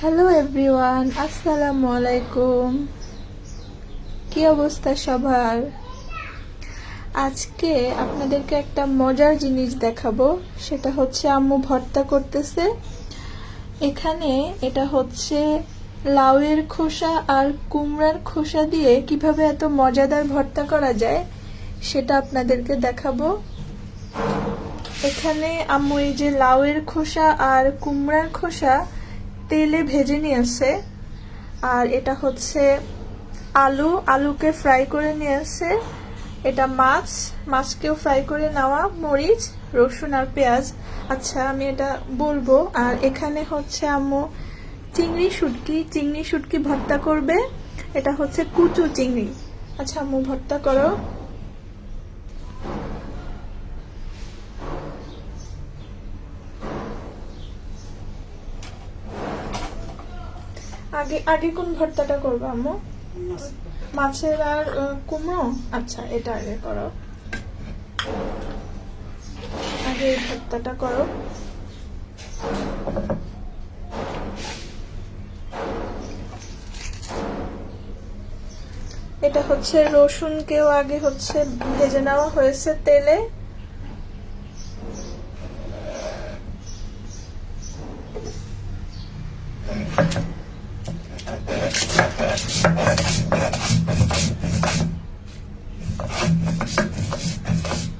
Hello everyone আসসালামু আলাইকুম কি অবস্থা সবার? আজকে আপনাদেরকে একটা মজার জিনিস দেখাবো। সেটা হচ্ছে আম্মু ভর্তা করতেছে। এখানে এটা হচ্ছে লাউয়ের খোসা আর কুমড়ার খোসা দিয়ে কীভাবে এত মজাদার ভর্তা করা যায়, সেটা আপনাদেরকে দেখাবো। এখানে আম্মু এই যে লাউয়ের খোসা আর কুমড়ার খোসা তেলে ভেজে নিয়েছে। আর এটা হচ্ছে আলু, আলুকে ফ্রাই করে নিয়েছে। এটা মাছ, মাছকেও ফ্রাই করে নেওয়া মরিচ, রসুন আর পেঁয়াজ। আচ্ছা আমি এটা বলব। আর এখানে হচ্ছে আম্মু চিংড়ি শুটকি। চিংড়ি শুটকি ভর্তা করবে। এটা হচ্ছে কুচু চিংড়ি। আচ্ছা আম্মু, ভর্তা করো। আগে কোন ভর্তাটা করব, আম্মু? মাছের আর কুমড়ো? আচ্ছা এটা আগে করো। আগে এই ভর্তাটা করো। এটা হচ্ছে রসুনকেও আগে হচ্ছে ভেজে নেওয়া হয়েছে তেলে।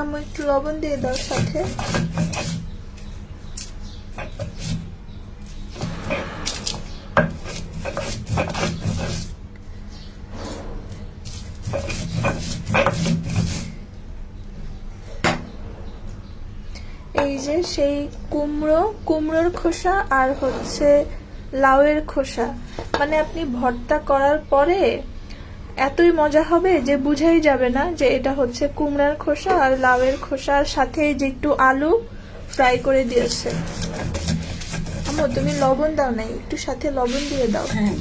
আমার একটু লবণ দিয়ে দাও সাথে। এই যে সেই কুমড়ো, কুমড়োর খোসা আর হচ্ছে লাউয়ের খোসা। মানে আপনি ভর্তা করার পরে এতই মজা হবে যে বুঝাই যাবে না যে এটা হচ্ছে কুমড়ার খোসা আর লাউয়ের খোসার সাথে যে একটু আলু ফ্রাই করে দিয়েছে। আমো তুমি লবণ দাও নাই একটু সাথে লবণ দিয়ে দাও। হ্যাঁ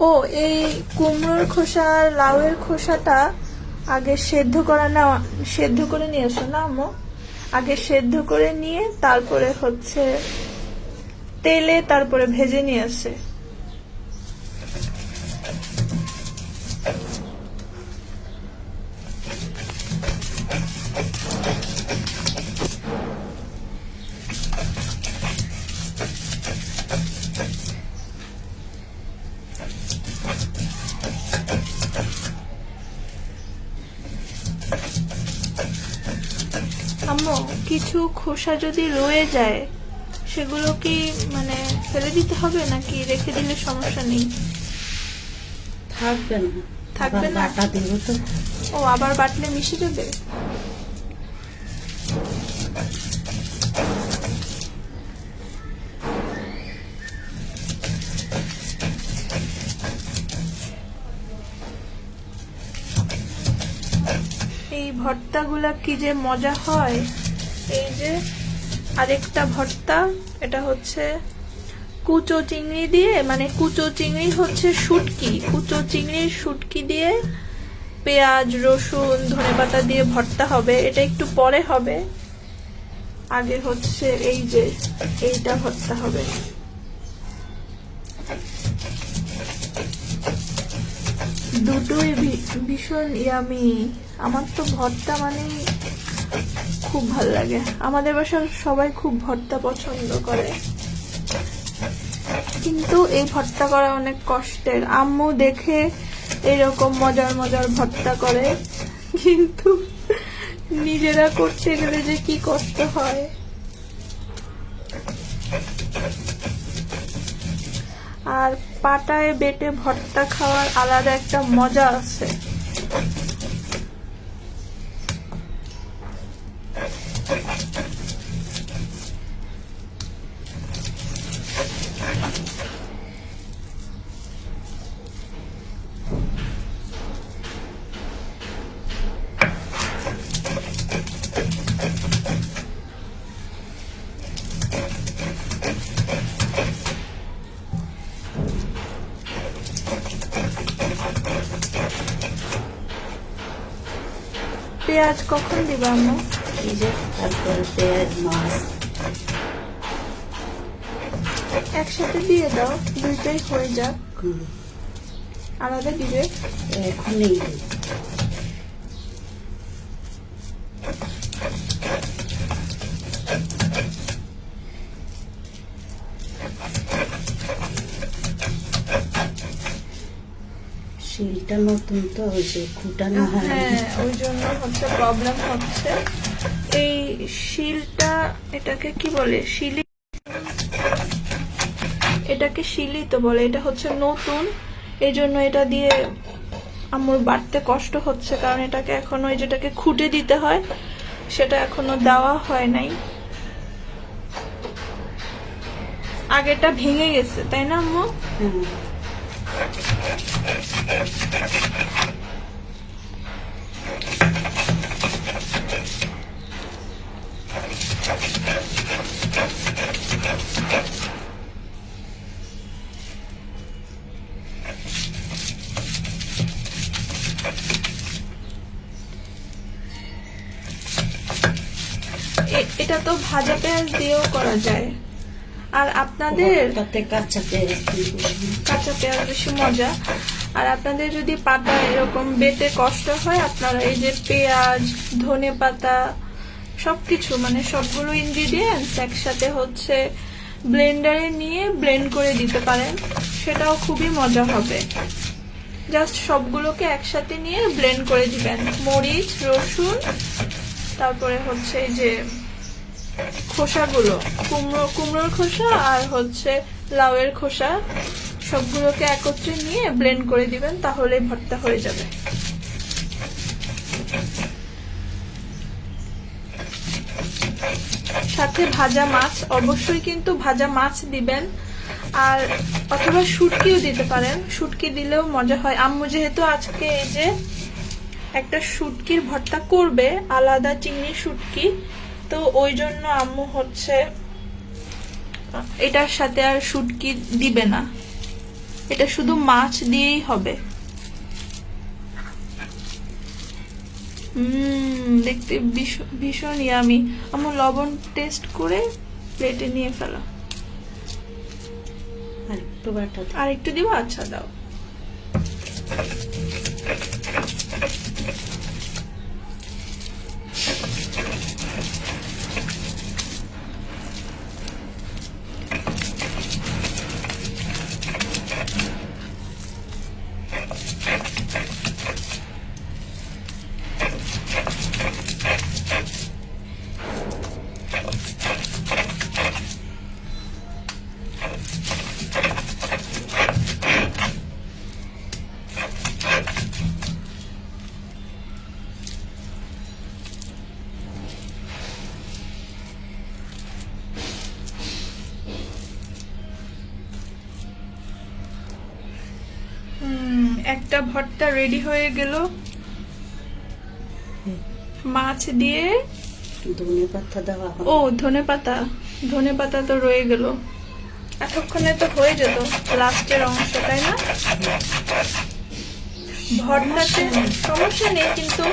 ও, এই কুমড়োর খোসা আর লাউয়ের খোসাটা আগে সেদ্ধ করা না সেদ্ধ করে নিয়ে এসো না, আম্মু? আগে সেদ্ধ করে নিয়ে তারপরে হচ্ছে তেলে তারপরে ভেজে নিয়ে আসে খোসা যদি রয়ে যায় সেগুলো কি মানে ফেলে দিতে হবে নাকি রেখে দিলে সমস্যা নেই? থাকবে না। থাকবে না? বাটা দিব তো। ও আবার বাটলে মিশে যাবে? এই ভর্তাগুলা কি যে মজা হয়? এই যে আরেকটা ভর্তা, এটা হচ্ছে কুচো চিংড়ি দিয়ে মানে কুচো চিংড়ি হচ্ছে শুটকি। কুচো চিংড়ির শুটকি দিয়ে পেঁয়াজ, রসুন, ধনেপাতা দিয়ে ভর্তা হবে। এটা একটু পরে হবে। আগে হচ্ছে এই যে এইটা ভর্তা হবে। দুটোই ভীষণ ইয়ামি আমার তো ভর্তা মানে খুব ভালো লাগে। আমাদের বাসার সবাই খুব ভর্তা পছন্দ করে। কিন্তু এই ভর্তা করা অনেক কষ্টের। আম্মু দেখে এরকম মজার মজার ভর্তা করে। কিন্তু নিজেরা করতে গেলে যে কি কষ্ট হয়। আর পাটায় বেটে ভর্তা খাওয়ার আলাদা একটা মজা আছে। পেঁয়াজ কখন দিব আমরা এই যে তারপরে পেঁয়াজ মাছ। একসাথে দিয়ে দাও দুইটাই হয়ে যাক। আলাদা দিবে? এখনই দিই। শিলটা নতুন তো ওই যে খুঁটানো হয়। হ্যাঁ ওই জন্য হচ্ছে প্রবলেম হচ্ছে। এই শিলটা এটাকে কি বলে? শিলি এটাকে শিলি তো বলে এটা হচ্ছে নতুন। এই জন্য এটা দিয়ে আমার বাড়তে কষ্ট হচ্ছে কারণ এটাকে এখন ওই যেটাকে খুঁটে দিতে হয় সেটা এখনও দেওয়া হয় নাই। আগেটা ভেঙে গেছে তাই না আম্মু? হ্যাঁ। এটা তো ভাজা পেঁয়াজ দিয়েও করা যায়। আর আপনাদের কাঁচা পেঁয়াজ কাঁচা পেঁয়াজ বেশি মজা। আর আপনাদের যদি পাতা এরকম বেতে কষ্ট হয়, আপনারা এই যে পেঁয়াজ, ধনে পাতা, সবকিছু মানে সবগুলো ইনগ্রিডিয়েন্টস একসাথে হচ্ছে ব্লেন্ডারে নিয়ে ব্লেন্ড করে দিতে পারেন, সেটাও খুবই মজা হবে। জাস্ট সবগুলোকে একসাথে নিয়ে ব্লেন্ড করে দিবেন। মরিচ, রসুন, তারপরে হচ্ছে এই যে খোসাগুলো, কুমড়ো, কুমড়োর খোসা আর হচ্ছে লাউয়ের খোসা। সবগুলোকে একত্রে নিয়ে ব্লেন্ড করে দিবেন, তাহলে ভর্তা হয়ে যাবে। সাথে ভাজা মাছ, অবশ্যই কিন্তু ভাজা মাছ দিবেন। আর অথবা শুটকিও দিতে পারেন। শুটকি দিলেও মজা হয়। আম্মু যেহেতু আজকে এই যে একটা শুটকির ভর্তা করবে, আলাদা চিংড়ি শুটকি, তো ওই জন্য আম্মু হচ্ছে এটার সাথে আর শুটকি দিবে না। এটা শুধু মাছ দিয়েই হবে। হুম দেখতে ভীষণ- ইয়ামি আমার লবণ টেস্ট করে প্লেটে নিয়ে ফেলা। আর একটু দিবা? আচ্ছা দাও। একটা ভর্তা রেডি হয়ে গেল। মাছ দিয়ে ধনে পাতা দেওয়া ও ধনে পাতা। ধনে পাতা তো রয়ে গেল। এতক্ষণে তো হয়ে যেত লাস্টের অংশ তাই না? ভর্তাতে সমস্যা নেই কিন্তু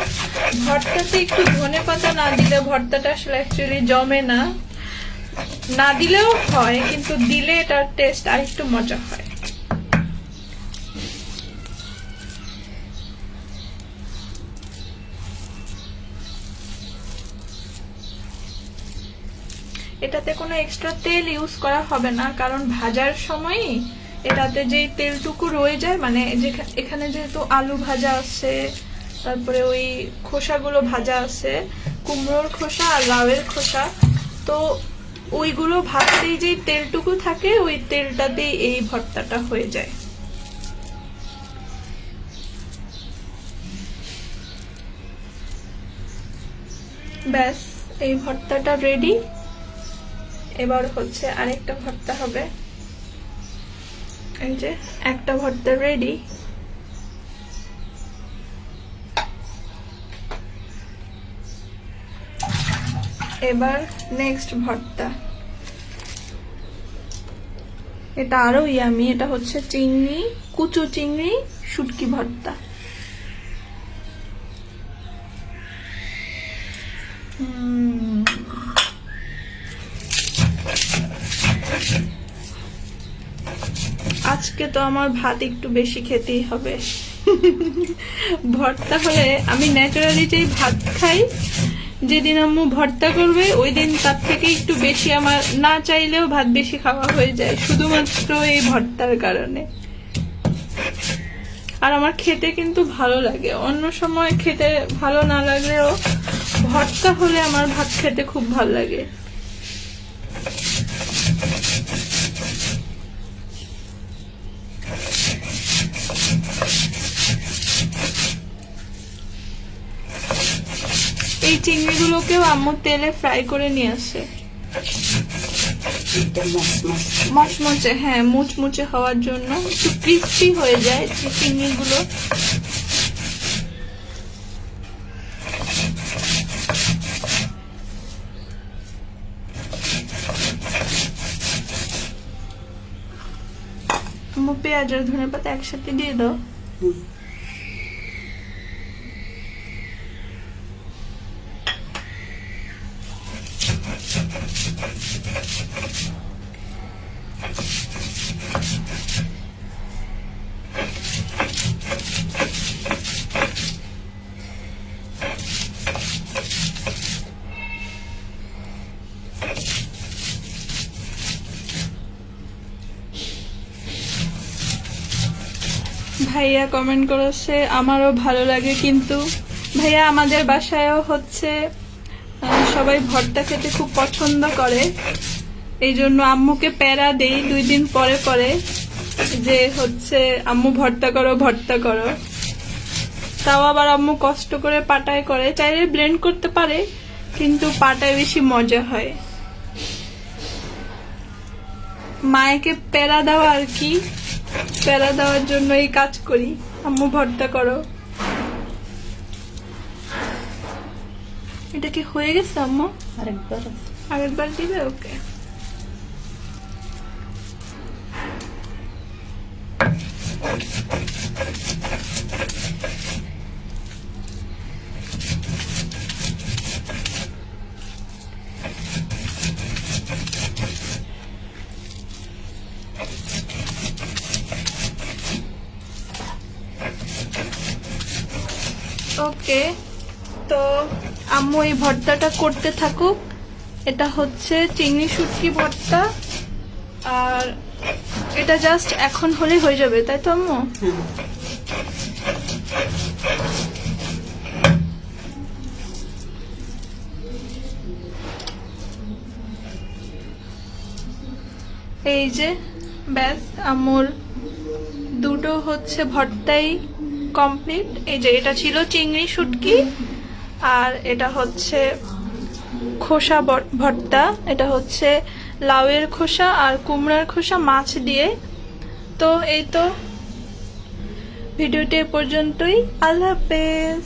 ভর্তাতে একটু ধনে পাতা না দিলে ভর্তাটা আসলে অ্যাকচুয়ালি জমে না। না দিলেও হয় কিন্তু দিলে এটার টেস্ট আর একটু মজা হয়। এটাতে কোনো এক্সট্রা তেল ইউজ করা হবে না, কারণ ভাজার সময়ই এটাতে যে তেলটুকু রয়ে যায় মানে এখানে যেহেতু আলু ভাজা আছে, তারপরে ওই খোসাগুলো ভাজা আছে, কুমড়োর খোসা আর লাউয়ের খোসা, তো ওইগুলো ভাজতেই যে তেলটুকু থাকে, ওই তেলটাতেই এই ভর্তাটা হয়ে যায়। ব্যাস, এই ভর্তাটা রেডি এবার হচ্ছে আরেকটা ভর্তা হবে। এই যে, একটা ভর্তা রেডি এবার নেক্সট ভর্তা। এটা আরও ইয়ামি এটা হচ্ছে চিংড়ি, কুচু চিংড়ি, শুটকি ভর্তা। আজকে তো আমার ভাত একটু বেশি খেতেই হবে। ভর্তা হলে আমি ন্যাচারালি যেই ভাত খাই, যেদিন আম্মু ভর্তা করবে, ওই দিন তার থেকে একটু বেশি আমার না চাইলেও ভাত বেশি খাওয়া হয়ে যায়, শুধুমাত্র এই ভর্তার কারণে। আর আমার খেতে কিন্তু ভালো লাগে। অন্য সময় খেতে ভালো না লাগলেও ভর্তা হলে আমার ভাত খেতে খুব ভালো লাগে। চিংড়িগুলোকেও আম্মু তেলে ফ্রাই করে নিয়ে আসে। মচমচে। হ্যাঁ মুচমুচে হওয়ার জন্য একটু ক্রিস্পি হয়ে যায় চিংড়িগুলো। পেঁয়াজ আর ধনে পাতা একসাথে দিয়ে দাও। ভাইয়া কমেন্ট করেছে, আমারও ভালো লাগে কিন্তু। ভাইয়া, আমাদের বাসায়ও হচ্ছে সবাই ভর্তা খেতে খুব পছন্দ করে। এই জন্য আম্মুকে প্যারা দেই দুই দিন পরে পরে, যে হচ্ছে, আম্মু ভর্তা করো ভর্তা করো। তাও আবার আম্মু কষ্ট করে পাটায় করে, চাইলে ব্লেন্ড করতে পারে, কিন্তু পাটায় বেশি মজা হয়। মায়েকে প্যারা দেওয়া আর কি। প্যারা দেওয়ার জন্য এই কাজ করি। আম্মু ভর্তা করো। এটা কি হয়ে গেছে আম্মু? আরেকবার। আরেকবার দিবে? ওকে। ওকে, তো আম্মু এই ভর্তাটা করতে থাকুক। এটা হচ্ছে চিংড়ি শুটকি ভর্তা। আর এটা জাস্ট এখন হলে হয়ে যাবে, তাই তো আম্মু? এই যে, ব্যাস, আম্মুর দুটো হচ্ছে ভর্তাই। কমপ্লিট এই যে এটা ছিল চিংড়ি শুটকি, আর এটা হচ্ছে খোসা ভর্তা, এটা হচ্ছে লাউয়ের খোসা আর কুমড়ার খোসা মাছ দিয়ে। তো এই তো, ভিডিওটি পর্যন্তই। আল্লাহ হাফেজ।